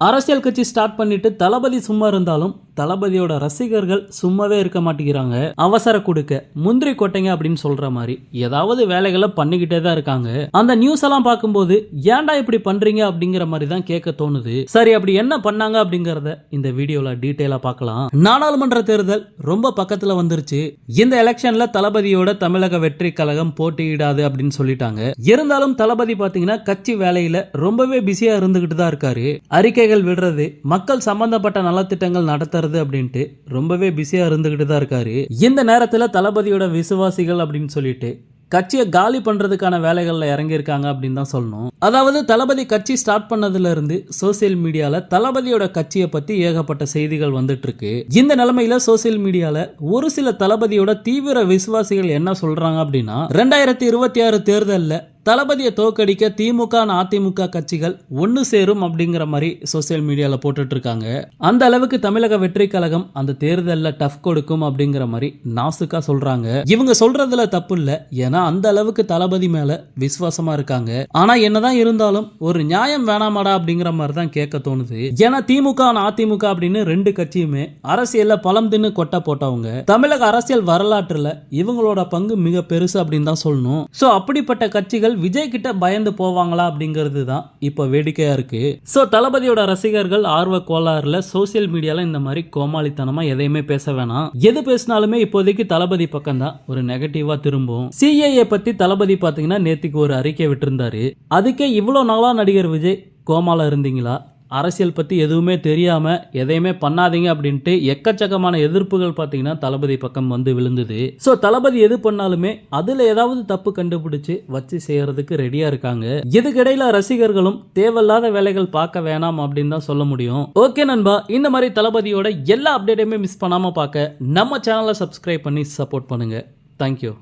அரசியல் கட்சி ஸ்டார்ட் பண்ணிட்டு தளபதி சும்மா இருந்தாலும் தளபதியோட ரசிகர்கள் சும்மாவே இருக்க மாட்டேங்கிறாங்க. அவசர கொடுக்க முந்திரி கொட்டைங்க அப்படின்னு சொல்ற மாதிரி ஏதாவது வேலைகளை பண்ணிக்கிட்டே தான் இருக்காங்க. அந்த நியூஸ் எல்லாம் பார்க்கும்போது ஏன்டா இப்படி பண்றீங்க? அப்படிங்கிற மாதிரி தான் கேட்க தோணுது. சரி அப்படி என்ன பண்ணாங்க அப்படிங்கறத இந்த வீடியோல டீட்டெயிலா பார்க்கலாம். நாடாளுமன்ற தேர்தல் ரொம்ப பக்கத்துல வந்துருச்சு. இந்த எலெக்ஷன்ல தளபதியோட தமிழக வெற்றி கழகம் போட்டியிடாது அப்படின்னு சொல்லிட்டாங்க. இருந்தாலும் தளபதி பாத்தீங்கன்னா கட்சி வேலையில ரொம்பவே பிஸியா இருந்துகிட்டு தான் இருக்காரு. அறிக்கைகள் விடுறது மக்கள் சம்பந்தப்பட்ட நலத்திட்டங்கள் நடத்துறது அப்படின்ட்டு ரொம்பவே பிஸியா இருந்துகிட்டு தான் இருக்காரு. இந்த நேரத்தில் தளபதியோட விசுவாசிகள் அப்படின்னு சொல்லிட்டு கட்சியை காலி பண்றதுக்கான வேலைகள்ல இறங்கியிருக்காங்க அப்படின்னு தான் சொல்லணும். அதாவது தளபதி கட்சி ஸ்டார்ட் பண்ணதுல இருந்து சோசியல் மீடியால தளபதியோட கட்சியை பற்றி ஏகப்பட்ட செய்திகள் வந்துட்டு இருக்கு இந்த நிலமையில் சோசியல் மீடியால ஒரு சில தளபதியோட தீவிர விசுவாசிகள் என்ன சொல்றாங்க அப்படின்னா ரெண்டாயிரத்தி இருபத்தி ஆறு தேர்தலில் தளபதியை தோக்கடிக்க திமுக அதிமுக கட்சிகள் ஒன்று சேரும் அப்படிங்கிற மாதிரி சோசியல் மீடியாவில் போட்டுட்டு இருக்காங்க அந்த அளவுக்கு தமிழக வெற்றி கழகம் அந்த தேர்தலில் டஃப் கொடுக்கும் அப்படிங்கிற மாதிரி நாசுக்கா சொல்கிறாங்க இவங்க சொல்றதுல தப்பு இல்லை. ஏன்னா அந்த அளவுக்கு தளபதி மேலே விசுவாசமா இருக்காங்க. ஆனால் என்னதான் இருந்தாலும் ஒரு நியாயம் வேணாமாடா அப்படிங்கிற மாதிரி தான் கேட்க தோணுது. ஏன்னா திமுக அதிமுக அப்படின்னு ரெண்டு கட்சியுமே அரசியலில் பலம் தின்னு கொட்டை போட்டவங்க. தமிழக அரசியல் வரலாற்றில் இவங்களோட பங்கு மிக பெருசு அப்படின்னு தான் சொல்லணும். ஸோ அப்படிப்பட்ட கட்சிகள் விஜய் கிட்ட பயந்து போவாங்களா அப்படிங்கிறது தான் இப்போ வேடிக்கையாக இருக்கு. ஸோ தளபதியோட ரசிகர்கள் ஆர்வ கோளாறுல சோசியல் மீடியாவில் இந்த மாதிரி கோமாளித்தனமா எதையுமே பேச வேணாம். எது பேசினாலுமே இப்போதைக்கு தளபதி பக்கம் தான் ஒரு நெகட்டிவா திரும்பும். சிஏஏ பத்தி தளபதி பார்த்தீங்கன்னா நேத்திக்கு ஒரு அறிக்கை விட்டுருந்தாரு. அதுக்கே இவ்வளோ நாளா நடிகர் விஜய் கோமால இருந்தீங்களா? அரசியல் பற்றி எதுவுமே தெரியாமல் எதையுமே பண்ணாதீங்க அப்படின்ட்டு எக்கச்சக்கமான எதிர்ப்புகள் பார்த்தீங்கன்னா தளபதி பக்கம் வந்து விழுந்தது. ஸோ தளபதி எது பண்ணாலுமே அதில் ஏதாவது தப்பு கண்டுபிடிச்சு வச்சு செய்யறதுக்கு ரெடியாக இருக்காங்க. இதுக்கிடையில் ரசிகர்களும் தேவையில்லாத வேலைகள் பார்க்க வேணாம் அப்படின்னு தான் சொல்ல முடியும். ஓகே நண்பா. இந்த மாதிரி தளபதியோட எல்லா அப்டேட்டையுமே மிஸ் பண்ணாமல் பார்க்க நம்ம சேனலை சப்ஸ்கிரைப் பண்ணி சப்போர்ட் பண்ணுங்கள் தேங்க்யூ